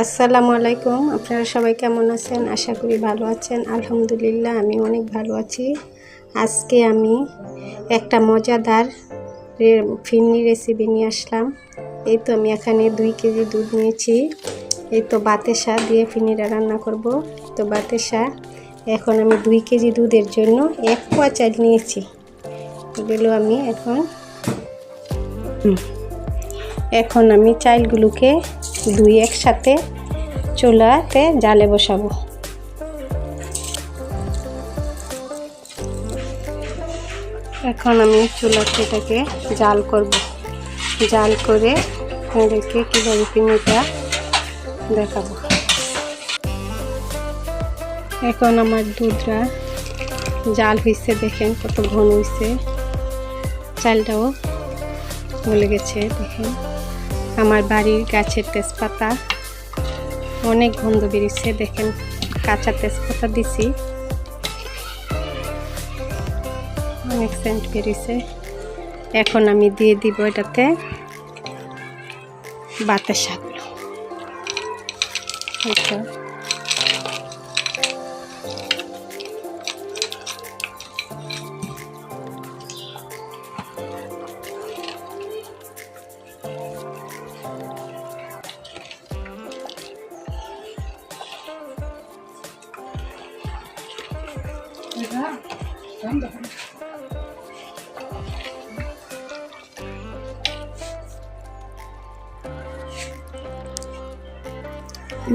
আসসালামু আলাইকুম। আপনারা সবাই কেমন আছেন? আশা করি ভালো আছেন। আলহামদুলিল্লাহ, আমি অনেক ভালো আছি। আজকে আমি একটা মজাদার ফিরনি রেসিপি নিয়ে আসলাম। এই তো আমি এখানে দুই কেজি দুধ নিয়েছি। এই তো বাতেসা দিয়ে ফিরনিটা রান্না করব। তো বাতেসা, এখন আমি দুই কেজি দুধের জন্য এক পোয়া চাল নিয়েছি। এগুলো আমি এখন এখন আমি চাইলগুলোকে দুই একসাথে চুলাতে জালে বসাবো। এখন আমি চুলাতে এটাকে জাল করব। জাল করে আপনাদেরকে কীভাবে পিনিটা দেখাবো। এখন আমার দুধরা জাল হয়েছে দেখেন কত ঘন হয়েছে চালটাও গলে গেছে, দেখেন। আমার বাড়ির গাছের তেজপাতা। অনেক গন্ধ বেরিয়েছে, দেখেন, কাঁচা তেজপাতা দিছি। অনেক সেন্ট বেরিয়েছে। এখন আমি দিয়ে দিব এটাতে বাতাসাগুলো এটা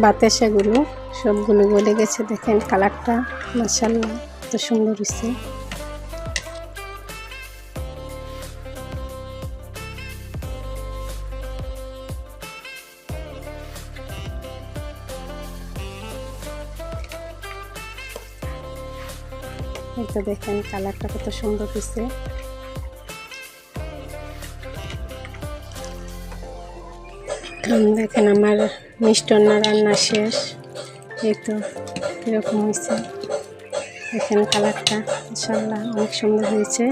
বাতাসাগুলো সবগুলো গলে গেছে দেখেন কালারটা মাসাল্লাহ এত সুন্দর হয়েছে এই তো দেখেন কালারটা কত সুন্দর উম, দেখেন আমার মিষ্টান্ন রান্না শেষ। এই তো এরকম হয়েছে দেখেন কালারটা ইনশাল্লাহ অনেক সুন্দর হয়েছে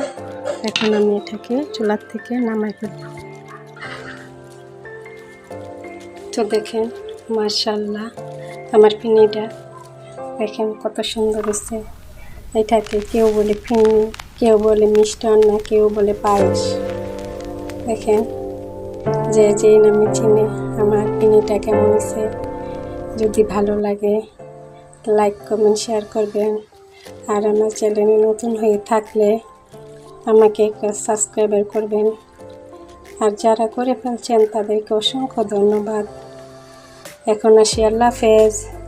এখন আমি এটাকে চুলার থেকে নামাই ফেলব। তো দেখেন মার্শাল্লাহ আমার পিনিটা। দেখেন কত সুন্দর হয়েছে এটাকে কেউ বলে ফিনি, কেউ বলে মিষ্টান্ন কেউ বলে পায়েস। দেখেন, যে যেই নামে চিনে, আমার পিনিটা কেমন হয়েছে। যদি ভালো লাগে লাইক কমেন্ট শেয়ার করবেন। আর আমার চ্যানেলে নতুন হয়ে থাকলে আমাকে সাবস্ক্রাইবার করবেন। আর যারা করে ফেলছেন, তাদেরকে অসংখ্য ধন্যবাদ। এখন আসি, আল্লাহ হাফেজ।